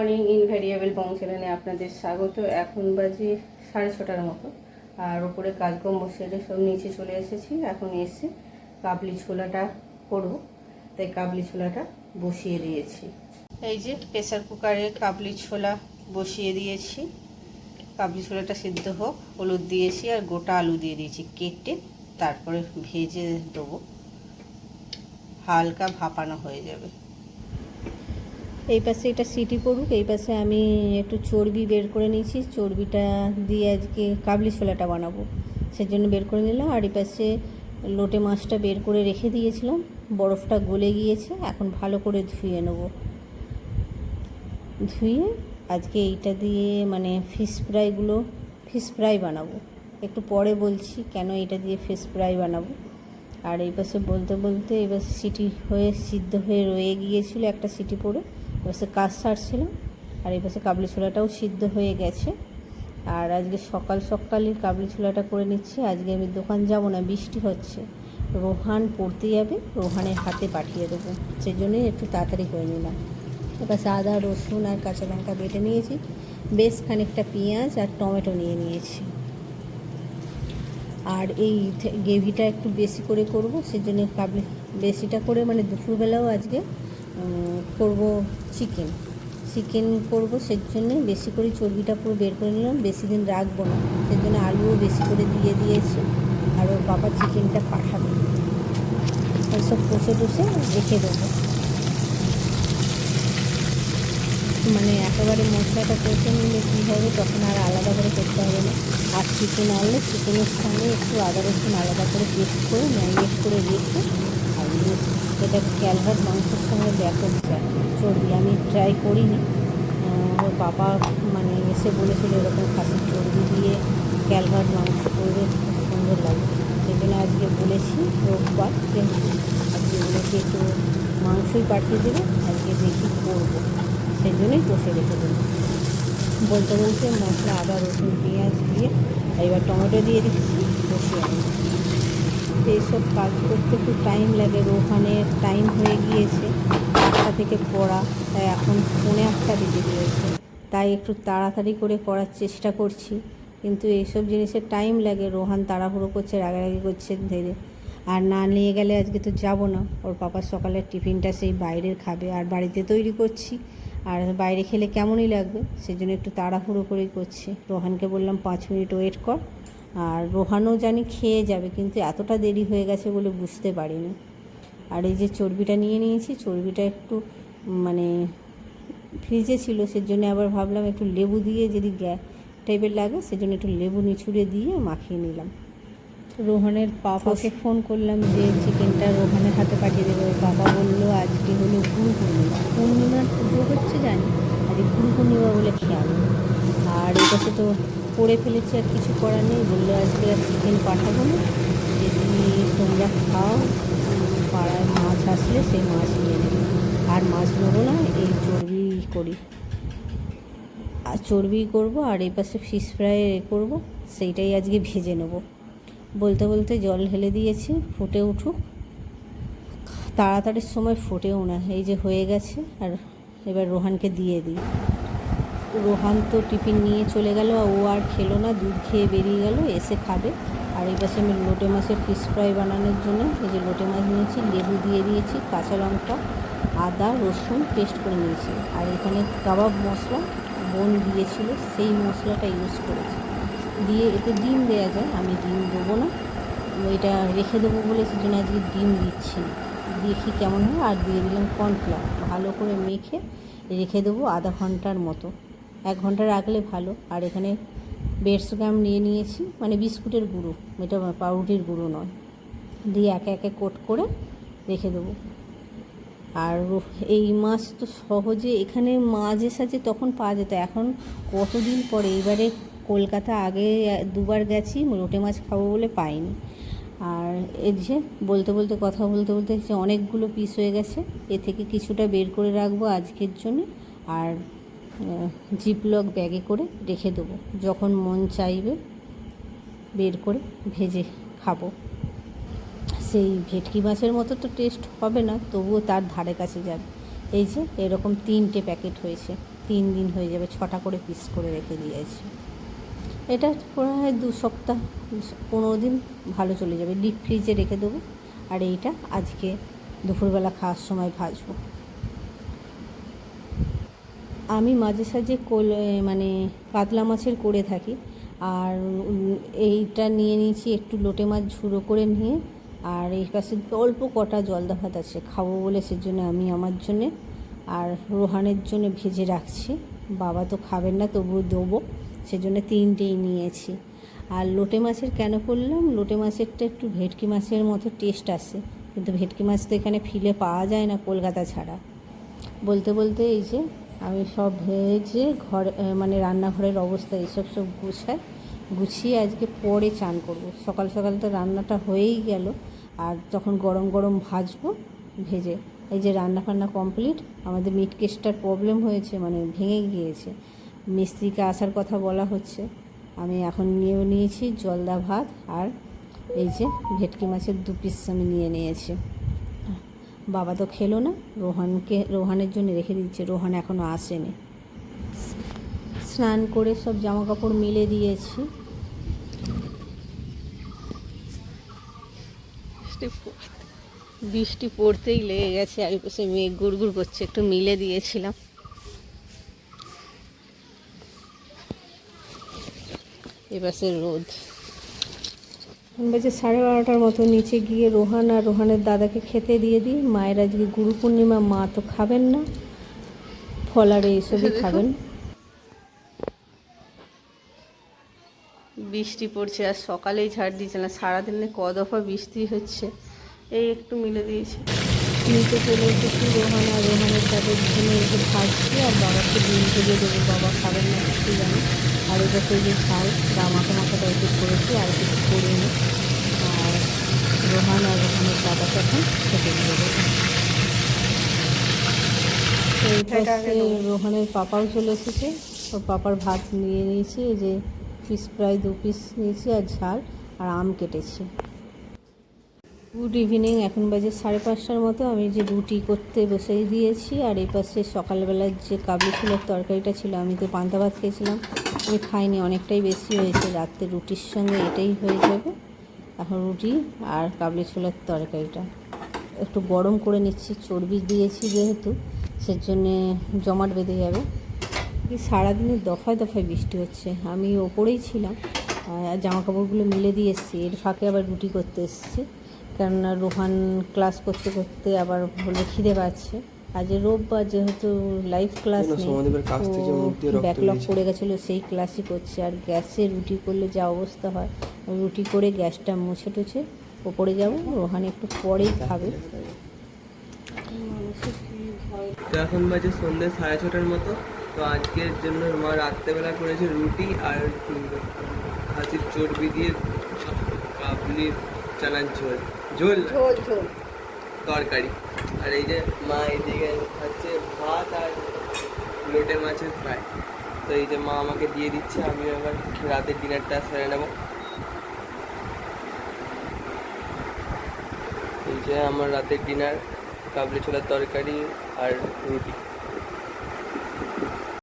Morning invariable পৌঁছালেনে আপনাদের স্বাগত। এখন বাজে সাড়ে ছটার মতো। আর ওপরে কাজকর্ম সেরে সব নিচে চলে এসেছি। এখন এসে কাবলি ছোলাটা করব। তাই কাবলি ছোলাটা বসিয়ে দিয়েছি। এই যে প্রেসার কুকারে কাবলি ছোলা বসিয়ে দিয়েছি। কাবলি ছোলাটা সিদ্ধ হোক, হলুদ দিয়েছি আর গোটা আলু দিয়ে দিয়েছি। কেটে তারপরে ভেজে দেবো। হালকা ভাপানো হয়ে যাবে। এই পাশে এটা সিটি পড়ুক, এই পাশে আমি একটু চর্বি বের করে নিয়েছি, চর্বিটা দিয়ে আজকে কাবলি ছোলাটা বানাবো। সেজন্য বের করে নিলাম, আর এই পাশে লোটে মাছটা বের করে রেখে দিয়েছিলাম, বরফটা গলে গিয়েছে, এখন ভালো করে ধুয়ে নেব। ধুয়ে আজকে এইটা দিয়ে মানে ফিশ ফ্রাইগুলো ফিশ ফ্রাই বানাবো। একটু পরে বলছি কেন এটা দিয়ে ফিশ ফ্রাই বানাবো। আর এই পাশে বলতে বলতে এবার সিটি হয়ে, সিদ্ধ হয়ে রয়ে গিয়েছিল একটা সিটি পড়ে এপাশে কাজ সারছিল আর এই পাশে কাবলি ছোলাটাও সিদ্ধ হয়ে গেছে। আর আজকে সকাল সকালই কাবলি ছোলাটা করে নিচ্ছি। আজকে আমি দোকান যাব না, বৃষ্টি হচ্ছে। রোহান পড়তে যাবে, রোহানের হাতে পাঠিয়ে দেবো। সেই জন্যই একটু তাড়াতাড়ি করে নিলাম। এপাশে আদা, রসুন আর কাঁচা লঙ্কা বেটে নিয়েছি। বেশ খানিকটা পেঁয়াজ আর টমেটো নিয়ে নিয়েছি। আর এই গ্রেভিটা একটু বেশি করে করব সেজন্য কাবলি, বেশিটা করে মানে দুপুরবেলাও আজকে করব চিকেন। চিকেন করব সেজন্য বেশি করে চর্বিটা পুরো বের করে নিলাম, বেশি দিন রাখব না। সেই জন্য আলুও বেশি করে দিয়ে দিয়েছি, আর ওর বাবা চিকেনটা পাঠাবে। সব কষে টষে রেখে দেবো। মানে একেবারে মশলাটা কষে নিলে কী হবে, তখন আর আলাদা করে করতে হবে না। আর চিকেন আনলে চিকেনের সঙ্গে একটু আদা রসুন আলাদা করে পেস্ট করে ম্যারিনেট করে রেখে এটা ক্যালভার মাংসের সঙ্গে ব্যাপক যায়। চর্বি, আমি ট্রাই করিনি। ওর বাবা মানে এসে বলেছিল এরকম খাসির চর্বি দিয়ে ক্যালভার মাংস করবে, খুব সুন্দর লাগে। সেই জন্য আজকে বলেছি রোববার আজকে বলেছি একটু মাংসই পাঠিয়ে দেবে, আজকে দেখি করব। সেই জন্যই কষে রেখে দেবো বলতে বলতে মশলা, আদা, রসুন, পেঁয়াজ দিয়ে, এবার টমেটো দিয়ে দিচ্ছি বসিয়ে আনি এইসব কাজ করতে একটু টাইম লাগে রোহানের টাইম হয়ে গিয়েছে। একটা থেকে পড়া, তাই এখন ফোনে একটা বেজে দিয়েছে তাই একটু তাড়াতাড়ি করে করার চেষ্টা করছি। কিন্তু এইসব জিনিসের টাইম লাগে, রোহান তাড়াহুড়ো করছে, রাগারাগি করছে ধীরে। আর না নিয়ে গেলে আজকে তো যাব না। ওর পাপার সকালের টিফিনটা সেই বাইরের খাবে। আর বাড়িতে তৈরি করছি। আর বাইরে খেলে কেমনই লাগবে সেই জন্য একটু তাড়াহুড়ো করেই করছি। রোহানকে বললাম, পাঁচ মিনিট ওয়েট কর। আর রোহানও জানি খেয়ে যাবে কিন্তু এতটা দেরি হয়ে গেছে বলে বুঝতে পারিনি। আর এই যে চর্বিটা নিয়ে নিয়েছি চর্বিটা একটু মানে ফ্রিজে ছিল সেজন্য আবার ভাবলাম একটু লেবু দিয়ে যদি গ্যা টাইপের লাগে সেজন্য একটু লেবু নিচুড়ে দিয়ে মাখিয়ে নিলাম। রোহনের পাপাকে ফোন করলাম যে চিকেনটা রোহানের হাতে পাঠিয়ে দেবে। বাবা বলল আজকে হলো গুরু পূর্ণিমা পূর্ণিমার পুজো হচ্ছে জানি আজকে গুরু পূর্ণিমা বলে খেয়াল আর এটাতে তো করে ফেলেছি আর কিছু করার নেই। বলল, আজকে আর চিকেন পাঠাবো না। যদি তোমরা খাও পাড়ায় মাছ আসলে সেই মাছ নিয়ে নেবে। আর মাছ নেব না, এই চর্বি করি। আর চর্বি করব, আর এই পাশে ফিশ ফ্রাই করব, সেইটাই আজকে ভেজে নেব। বলতে বলতে জল ঢেলে দিয়েছি, ফুটে উঠুক। তাড়াতাড়ির সময় ফুটেও না, এই যে হয়ে গেছে। আর এবার রোহানকে দিয়ে দিই। রোহান তো টিফিন নিয়ে চলে গেল ও আর খেলো না, দুধ খেয়ে বেরিয়ে গেল, এসে খাবে। আর এই পাশে আমি লোটে মাছের ফিশ ফ্রাই বানানোর জন্য এই যে লোটে মাছ নিয়েছি, লেবু দিয়ে দিয়েছি, কাঁচা লঙ্কা, আদা, রসুন পেস্ট করে নিয়েছি। আর এখানে কাবাব মশলা বোন দিয়েছিল, সেই মশলাটা ইউজ করেছি। দিয়ে এতে ডিম দেওয়া যায়, আমি ডিম দেবো না। এটা রেখে দেবো বলে সেজন্য আজকে ডিম দিচ্ছি দেখি কেমন হয়। আর দিয়ে দিলাম কর্নফ্লাওয়ার ভালো করে মেখে রেখে দেবো আধা ঘণ্টার মতো। এক ঘণ্টা রাখলে ভালো। আর এখানে বেডসগ্রাম নিয়ে নিয়েছি মানে বিস্কুটের গুঁড়ো, এটা পাউরুটির গুঁড়ো নয়। দিয়ে একে একে কোট করে রেখে দেবো। আর এই মাছ তো সহজে এখানে মাঝে সাঝে তখন পাওয়া যেত। এখন কতদিন পরে? এবারে কলকাতা আগে দুবার গেছি লোটে মাছ খাব বলে পাইনি। আর এর যে বলতে বলতে, কথা বলতে বলতে যে অনেকগুলো পিস হয়ে গেছে। এ থেকে কিছুটা বের করে রাখব আজকের জন্য। আর জিপলক ব্যাগে করে রেখে দেবো। যখন মন চাইবে বের করে ভেজে খাব। সেই ভেটকি মাছের মতো তো টেস্ট হবে না, তবুও তার ধারে কাছে যাবে। এই যে, এরকম তিনটে প্যাকেট হয়েছে। তিন দিন হয়ে যাবে, ছটা করে পিস করে রেখে দিয়েছি। এটা হয় দু সপ্তাহ, পনেরো দিন ভালো চলে যাবে। ডিপ ফ্রিজে রেখে দেবো। আর এইটা আজকে দুপুরবেলা খাওয়ার সময় ভাজবো। আমি মাঝে সাঝে কোল মানে কাতলা মাছের করে থাকি। আর এইটা নিয়ে নিয়েছি একটু লোটে মাছ ঝুড়ো করে নিয়ে, আর এই পাশে অল্প কটা জলদা ভাত আছে। খাব বলে সেজন্য আমি আমার জন্যে আর রোহানের জন্য ভেজে রাখছি। বাবা তো খাবেন না, তবুও দেবো। সেজন্য তিনটেই নিয়েছি। আর লোটে মাছের কেন করলাম? লোটে মাছেরটা একটু ভেটকি মাছের মতো টেস্ট আসে কিন্তু ভেটকি মাছ তো এখানে ফিলে পাওয়া যায় না, কলকাতা ছাড়া। বলতে বলতে এই যে আমি সব ভেজে ঘর মানে রান্নাঘরের অবস্থা এসব সব গুছাই গুছিয়ে আজকে পরে চান করব। সকাল সকাল তো রান্নাটা হয়েই গেল, আর যখন গরম গরম ভাজবো, ভেজে, এই যে রান্না ফান্না কমপ্লিট, আমাদের মিট কেসটার প্রবলেম হয়েছে মানে ভেঙে গিয়েছে। মিস্ত্রিকে আসার কথা বলা হচ্ছে, আমি এখন নিয়েও নিয়েছি জলদা ভাত, আর এই যে ভেটকি মাছের দু পিস আমি নিয়ে নিয়েছি। বাবা তো খেলো না। রোহানকে, রোহানের জন্য রেখে দিচ্ছে। রোহান এখনও আসেনি। স্নান করে সব জামা কাপড় মিলে দিয়েছি। বৃষ্টি পড়তেই লেগে গেছে। আর পাশে মেঘ গুড় করছে, একটু মিলে দিয়েছিলাম। এপাশে রোদ। বাজে সাড়ে বারোটার মতো নিচে গিয়ে রোহান আর রোহানের দাদাকে খেতে দিয়ে দিই। মায়ের আজকে গুরু পূর্ণিমা মা তো খাবেন না। ফল আর এইসবই খাবেন। বৃষ্টি পড়ছে আর সকালেই ঝাড় দিয়েছে না সারাদিনে ক দফা বৃষ্টি হচ্ছে এই একটু মিলে দিয়েছে। নিচে চলে এসেছি রোহান আর রোহানের তাদের জন্য একটু ভাজছি আর বাবাকে ডিম ভেজে দেবো। বাবা খাবেন না কিছু জানি আর এটা তো যে ঝাল বা মাথা মাথা টাইপের করেছি আর কিছু করিনি। আর রোহান আর রোহানের দাদা এখন খেতে দিয়ে দেবো তো রোহানের পাপাও চলে এসেছে। তো পাপার ভাত নিয়ে নিয়েছি যে পিস প্রায় দু পিস নিয়েছি আর ঝাল আর আম কেটেছি। Good evening. এখন বাজে সাড়ে পাঁচটার মতো। আমি যে রুটি করতে বসেই দিয়েছি, আর এই পাশে সকালবেলার যে কাবলি ছোলার তরকারিটা ছিল, আমি তো পান্তা ভাত খেয়েছিলাম। আমি খাইনি, অনেকটাই বেশি হয়েছে। রাত্রে রুটির সঙ্গে এটাই হয়ে যাবে। এখন রুটি আর কাবলি ছোলার তরকারিটা। একটু গরম করে নিচ্ছি, চর্বি দিয়েছি যেহেতু, সেজন্যে জমাট বেঁধে যাবে। সারাদিনে দফায় দফায় বৃষ্টি হচ্ছে। আমি ওপরেই ছিলাম জামা কাপড়গুলো মিলে দিয়ে এসেছি। এর ফাঁকে আবার রুটি করতে এসেছি। কেননা রোহান ক্লাস করতে করতে আবার বলে খিদে পাচ্ছে। আজ রোববার যেহেতু লাইভ ক্লাস নেই ব্যাকলগ পড়ে গেছিল সেই ক্লাসই করছে। আর গ্যাসে রুটি করলে যা অবস্থা হয় রুটি করে গ্যাসটা মুছে টুছে ওপরে যাব রোহান একটু পরেই খাবে। এখন বাজে সন্ধ্যে সাড়ে ছটার মতো। তো আজকের জন্য মা রাত্রেবেলা করেছে রুটি আর খাসির চর্বি দিয়ে কাবলির চানার ঝোল ঝোল? ঝোল ঝোল। তরকারি। আর এই যে মা এদিকে হচ্ছে ভাত আর লোটে মাছের ফ্রাই। তো এই যে মা আমাকে দিয়ে দিচ্ছে আমি আবার রাতের ডিনারটা সেরে নেব। এই যে আমার রাতের ডিনার কাবলি ছোলার তরকারি আর রুটি।